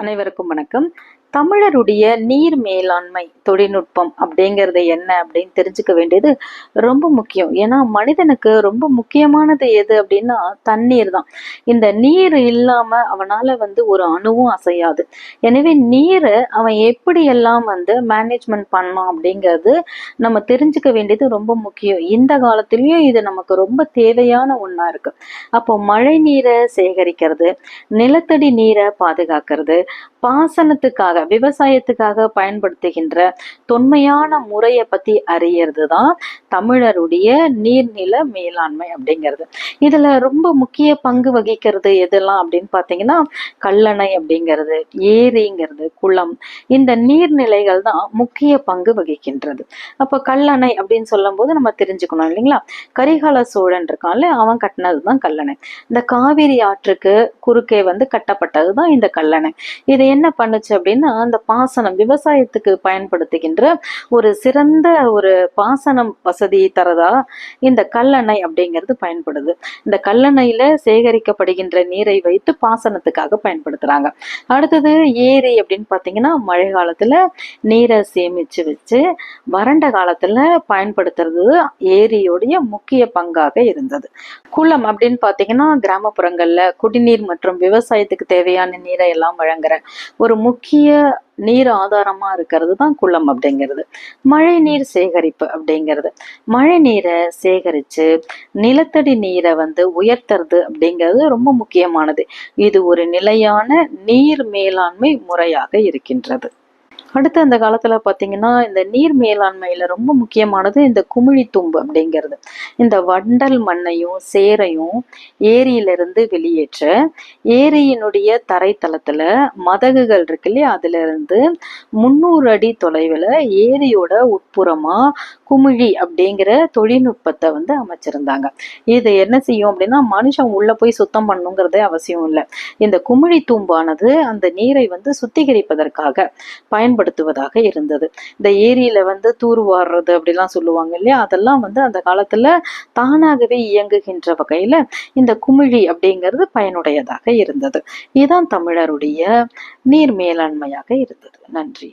அனைவருக்கும் வணக்கம். தமிழருடைய நீர் மேலாண்மை தொழில்நுட்பம் அப்படிங்கிறது என்ன அப்படின்னு தெரிஞ்சுக்க வேண்டியது ரொம்ப முக்கியம். ஏன்னா மனிதனுக்கு ரொம்ப முக்கியமானது எது அப்படின்னா தண்ணீர் தான். இந்த நீர் இல்லாம அவனால வந்து ஒரு அணுவும் அசையாது. எனவே நீரை அவன் எப்படியெல்லாம் வந்து மேனேஜ்மெண்ட் பண்ணலாம் அப்படிங்கிறது நம்ம தெரிஞ்சுக்க வேண்டியது ரொம்ப முக்கியம். இந்த காலத்திலயும் இது நமக்கு ரொம்ப தேவையான ஒன்றா இருக்கு. அப்போ மழை நீரை சேகரிக்கிறது நிலத்தடி நீரை பாதுகாக்கிறது பாசனத்துக்காக விவசாயத்துக்காக பயன்படுத்துகின்ற தொன்மையான முறையை பத்தி அறியறது தான் தமிழருடைய நீர்நில மேலாண்மை அப்படிங்கிறது. இதுல ரொம்ப முக்கிய பங்கு வகிக்கிறது எதெல்லாம் அப்படின்னு பாத்தீங்கன்னா கல்லணை அப்படிங்கிறது ஏரிங்கிறது குளம். இந்த நீர்நிலைகள் தான் முக்கிய பங்கு வகிக்கின்றது. அப்போ கல்லணை அப்படின்னு சொல்லும் போது நம்ம தெரிஞ்சுக்கணும் இல்லைங்களா? கரிகால சோழன் இருக்கான்ல அவன் கட்டினது தான் கல்லணை. இந்த காவிரி ஆற்றுக்கு குறுக்கே வந்து கட்டப்பட்டது தான் இந்த கல்லணை. இது என்ன பண்ணுச்சு அப்படின்னா அந்த பாசனம் விவசாயத்துக்கு பயன்படுத்துகின்ற ஒரு சிறந்த ஒரு பாசனம் வசதி தரதா இந்த கல்லணை அப்படிங்கிறது பயன்படுது. இந்த கல்லணையில சேகரிக்கப்படுகின்ற நீரை வைத்து பாசனத்துக்காக பயன்படுத்துறாங்க. அடுத்தது ஏரி அப்படின்னு பார்த்தீங்கன்னா மழை காலத்துல நீரை சேமிச்சு வச்சு வறண்ட காலத்துல பயன்படுத்துறது ஏரியோடைய முக்கிய பங்காக இருந்தது. குளம் அப்படின்னு பார்த்தீங்கன்னா கிராமப்புறங்கள்ல குடிநீர் மற்றும் விவசாயத்துக்கு தேவையான நீரை எல்லாம் அப்படிங்கிறேன். ஒரு முக்கிய நீர் ஆதாரமா இருக்கிறது தான் குளம் அப்படிங்கிறது. மழை நீர் சேகரிப்பு அப்படிங்கிறது. மழை நீரை சேகரிச்சு நிலத்தடி நீரை வந்து உயர்த்துறது அப்படிங்கிறது ரொம்ப முக்கியமானது. இது ஒரு நிலையான நீர் மேலாண்மை முறையாக இருக்கின்றது. அடுத்து அந்த காலத்துல பாத்தீங்கன்னா இந்த நீர் மேலாண்மையில ரொம்ப முக்கியமானது இந்த குமிழி தும்பு அப்படிங்கிறது. இந்த வண்டல் மண்ணையும் சேரையும் ஏரியிலிருந்து வெளியேற்ற ஏரியினுடைய தரைத்தளத்தில் மதகுகள் இருக்கு இல்லையா? அதுல இருந்து முந்நூறு அடி தொலைவில் ஏரியோட உட்புறமா குமிழி அப்படிங்கிற தொழில்நுட்பத்தை வந்து அமைச்சிருந்தாங்க. இது என்ன செய்யும் அப்படின்னா மனுஷன் உள்ள போய் சுத்தம் பண்ணுங்கிறதே அவசியம் இல்லை. இந்த குமிழி தூம்பானது அந்த நீரை வந்து சுத்திகரிப்பதற்காக பயன்படுத்துவதாக இருந்தது. இந்த ஏரியில வந்து தூர்வாடுறது அப்படிலாம் சொல்லுவாங்க இல்லையா? அதெல்லாம் வந்து அந்த காலத்துல தானாகவே இயங்குகின்ற வகையில இந்த குமிழி அப்படிங்கிறது பயனுடையதாக இருந்தது. இதுதான் தமிழருடைய நீர் மேலாண்மையாக இருந்தது. நன்றி.